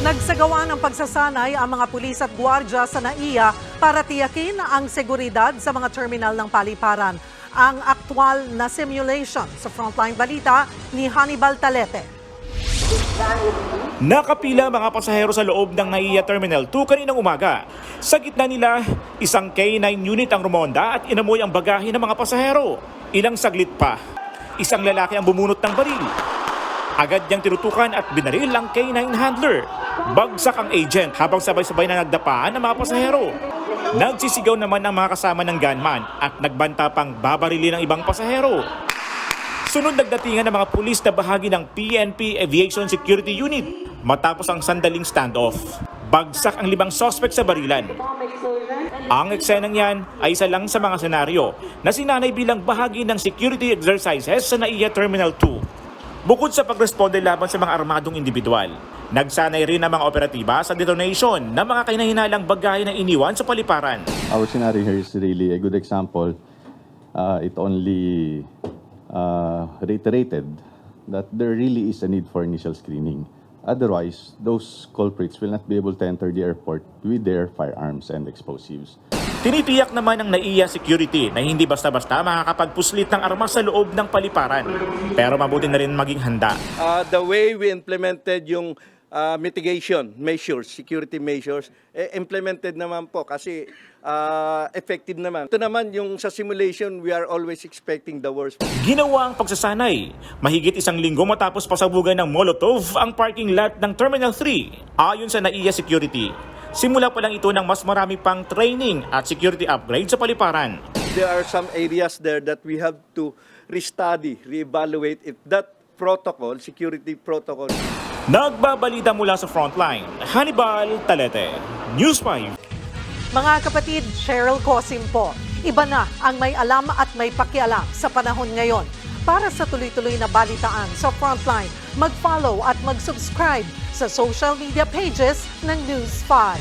Nagsagawa ng pagsasanay ang mga pulis at gwardya sa NAIA para tiyakin ang seguridad sa mga terminal ng paliparan. Ang aktwal na simulation sa Frontline Balita ni Hannibal Talete. Nakapila mga pasahero sa loob ng NAIA Terminal 2 kaninang umaga. Sa gitna nila, isang K9 unit ang rumonda at inamoy ang bagahe ng mga pasahero. Ilang saglit pa, isang lalaki ang bumunot ng baril. Agad niyang tinutukan at binaril ang K9 handler. Bagsak ang agent habang sabay-sabay na nagdapaan ang mga pasahero. Nagsisigaw naman ang mga kasama ng gunman at nagbanta pang babarili ng ibang pasahero. Sunod nagdatingan ng mga pulis na bahagi ng PNP Aviation Security Unit matapos ang sandaling standoff. Bagsak ang limang sospek sa barilan. Ang eksenang yan ay isa lang sa mga senaryo na sinanay bilang bahagi ng security exercises sa NAIA Terminal 2. Bukod sa pagresponde laban sa mga armadong individual, nagsanay rin ang mga operatiba sa detonation ng mga kinahinalang bagahe na iniwan sa paliparan. Our scenario here is really a good example. Uh, it only uh, reiterated that there really is a need for initial screening. Otherwise, those culprits will not be able to enter the airport with their firearms and explosives. Tinitiyak naman ng NAIA Security na hindi basta-basta makakapagpuslit ng armas sa loob ng paliparan. Pero mabuti na rin maging handa. uh, the way we implemented yung uh, mitigation measures, security measures, eh, implemented naman po kasi uh, effective naman. Ito naman yung sa simulation, we are always expecting the worst. Ginawa ang pagsasanay. Mahigit isang linggo matapos pasabugan ng Molotov ang parking lot ng Terminal 3 ayon sa NAIA Security. Simula pa lang ito ng mas marami pang training at security upgrade sa paliparan. There are some areas there that we have to restudy, reevaluate if that protocol, security protocol, Nagbabalita mula sa frontline, Hannibal Talete, News 5. Mga kapatid, Cheryl Cosim po. Iba na ang may alam at may pakialam sa panahon ngayon. Para sa tuloy-tuloy na balitaan sa Frontline, mag-follow at mag-subscribe sa social media pages ng News 5.